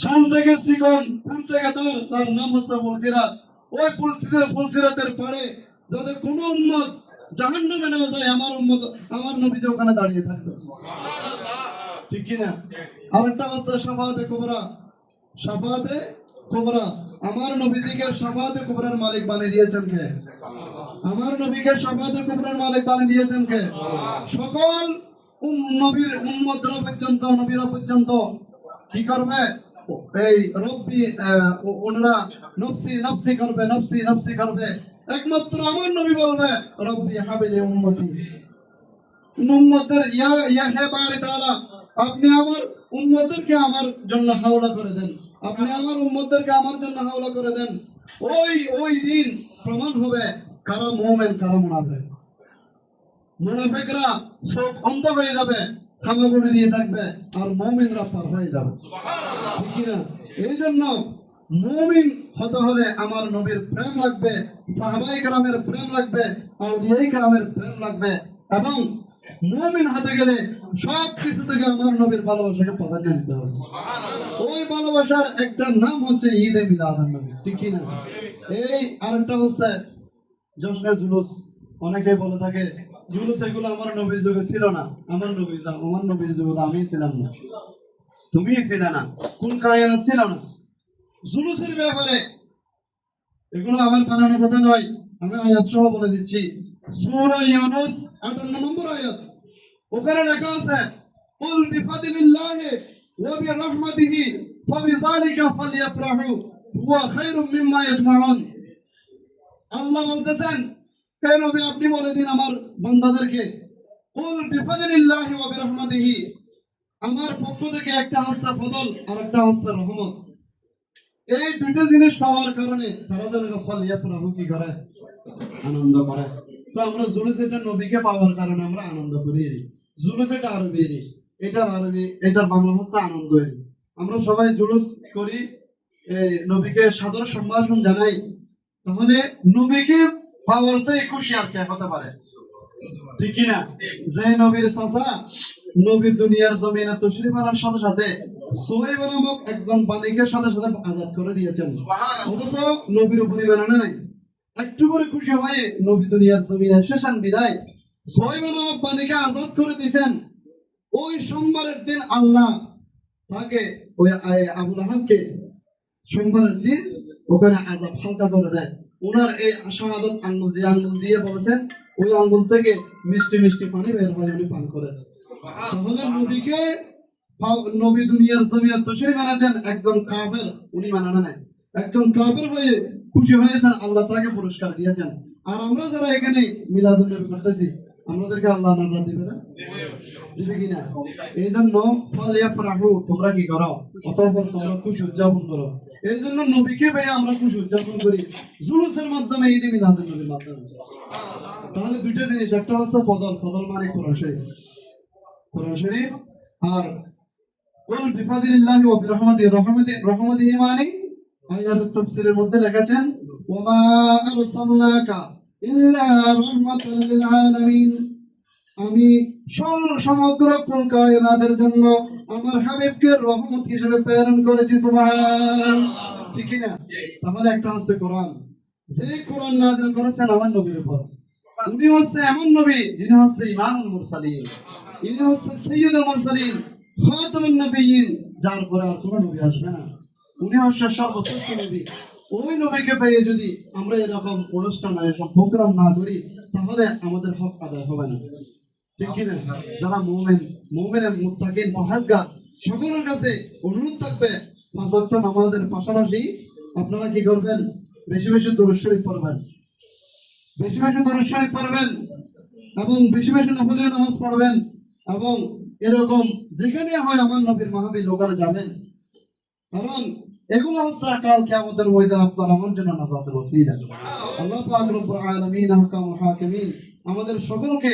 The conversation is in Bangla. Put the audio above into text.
শান থেকে সিগন ফুল থেকে তার নাম হচ্ছে ফুলসিরাত। ওই ফুলসিরাত ফুলসিরাতের কোনো উম্মত জাহান্নামে না যায়, আমার উম্মত, আমার নবী যে ওখানে দাঁড়িয়ে থাকবে। ঠিক কি না আরেকটা হচ্ছে সাফাতে কুবরা। সাফাতে কুবরা। আমার নবীজিকে সাফাতে কুবরার মালিক বানিয়ে দিয়েছেন কে? আমার নবীকে সাফাতে কুবরার মালিক বানিয়ে দিয়েছেন কে? সকল নবীর উম্মতরা পর্যন্ত, নবীরা পর্যন্ত কি করবে? এই রব্বি ওনারা নফসি নফসি করবে, নফসি নফসি করবে। একমাত্র আমার নবী বলবে, রব্বি হাবিলি উম্মতি। উম্মতের ইয়া ইয়া হে আপনি আমার উম্মতদেরকে আমার জন্য হাওলা করে দেন। আপনি আমার উম্মতদেরকে আমার জন্য হাওলা করে দেন। ওই ওই দিন প্রমাণ হবে কারা মুমিন, কারা মুনাফিক। মুনাফিকরা চোখ অন্ধ হয়ে যাবে। হামাগুড়ি দিয়ে থাকবে আর মুমিনরা পার হয়ে যাবে। ঠিক কি না এই জন্য মুমিন হতে হলে আমার নবীর প্রেম লাগবে সাহাবাই কালামের প্রেম লাগবে আউলিয়াই কালামের প্রেম লাগবে এবং মুমিন হতে গেলে সব কিছু থেকে আমার নবীর ভালোবাসাকে প্রাধান্য দিতে হবে। ওই ভালোবাসার একটা নাম হচ্ছে ঈদ এ মিলাদ নবী ঠিক কি না এই আরেকটা হচ্ছে জশ্নে জুলুস অনেকে বলে থাকে জুলুস এগুলো আমার নবীর যুগে ছিল না। আমার নবী আমার নবীর যুগে আমি ছিলাম না। তুমি ছিলে না। কোন কায়না ছিল না? জুলুসের ব্যাপারে। এগুলো আমার বানানো কথা নয়। আমি আয়াত সহ বলে দিচ্ছি। সূরা ইউনুস 58 নম্বর আয়াত। ওখানে লেখা আছে, কুল বিফাদিলিল্লাহি ওয়া বিরহমাতিহি ফাবিযালিকা ফালইফরাহু হুয়া খায়রুম মিম্মা ইয়াজমাউন। আল্লাহ বলতেছেন নবী আপনি বলে দিন আমার বান্দাদেরকে? কুল বিফাদিলিল্লাহি ওয়া বিরহমাতিহি। আমার পক্ষ থেকে একটা ফদল আর একটা হচ্ছে রহমত। এই দুটো জিনিস পাওয়ার কারণে তারা যেন ফল ইয়াফরাহু কি করে? আনন্দ করে। তো আমরা জুলুস এটা নবীকে পাওয়ার কারণে আমরা আনন্দ করি। জুলুস এটা আরবি এটার আরবি, এটার বাংলা হচ্ছে আনন্দ আমরা সবাই জুলুস করি নবীকে সাদর সম্ভাষণ জানাই। তাহলে নবীকে চেয়ে খুশি আর কে হতে পারে ঠিক না যে নবীর চাচা নবীর দুনিয়ার জমিনে তশরিফ আনার সাথে সাথে সোহেব নামক একজন বালিকের সাথে সাথে আজাদ করে দিয়েছেন। অথচ নবীর উপরে নাই। একটু করে খুশি হয়ে নবী দুনিয়ার জমিনে এসেছেন বিদায়। সোহেব নামক বালিকে আজাদ করে দিয়েছেন। ওই সোমবারের দিন আল্লাহ তাকে ওই আবুল আহাবকে সোমবারের দিন ওখানে আজাব হালকা করে দেয় ওনার এই শাহাদত আঙ্গুল, যে আঙ্গুল দিয়ে বলেছেন, ওই আঙ্গুল থেকে মিষ্টি মিষ্টি পানি বের হয় উনি পান করে তাহলে নবীকে নবী দুনিয়ার জমিয়ার তশরি মানাছেন একজন কাফের উনি মানানো নাই। একজন কাফের হয়ে খুশি হয়েছেন, আল্লাহ তাকে পুরস্কার দিয়েছেন। আর আমরা যারা এখানে মিলাদুল করতেছি আমাদেরকে আল্লাহ দিবে না? দিবে কিনা এই জন্য তোমরা কি করো? অতঃপর তোমরা খুশি উদযাপন করো। এই জন্য নবীকে পেয়ে আমরা খুশি উদযাপন করি। জুলুসের মাধ্যমে ঈদ মিলাদুল নবীর মাধ্যমে তাহলে দুইটা জিনিস, একটা হচ্ছে ফদল ফদল মানে কোরআন শরীফ কোরআন শরীফ আর কুল বিফাদিলিল্লাহি ওয়া বিরহমাতিহি রহমতি মানে আয়াত তাফসীরের মধ্যে লেখেছেন ওয়া মা আরসালনাকা আমি সমগ্র কুল কায়নাতের জন্য আমার হাবিবকে রহমত হিসেবে প্রেরণ করেছি, সুবহান। ঠিক না? তাহলে একটা হচ্ছে কোরআন। যে কোরআন নাযিল করেছেন আমার নবীর উপর। উনি হচ্ছে এমন নবী যিনি হচ্ছে ইমামুল মুরসালিন। ইনি হচ্ছে সৈয়দুল মুরসালিন, খাতামুন নবিয়্যিন, যার পরে আর কোনো নবী আসবে না। উনি হচ্ছে সর্বশ্রেষ্ঠ নবী। ওই নবীকে যদি আমরা এরকম অনুষ্ঠান এরকম প্রোগ্রাম না করি, তাহলে আমাদের হক আদায় হবে না। ঠিক কিনা? যারা মুমিন, মুমিনের মুত্তাকিন পরহেজগার সকলের কাছে অনুরোধ থাকবে, পাঁচ পাশাপাশি আপনারা কি করবেন? বেশি বেশি দরুদ পড়বেন। বেশি বেশি দরুদ পড়বেন এবং বেশি বেশি নফলীয় নামাজ পড়বেন এবং এরকম যেখানে হয় আমার নবীর মাহবীর লোকালে যাবেন। কারণ এগুলো হচ্ছে কাল ময়দান আপনার আমার জন্য আল্লাহ পাক আমাদের সকলকে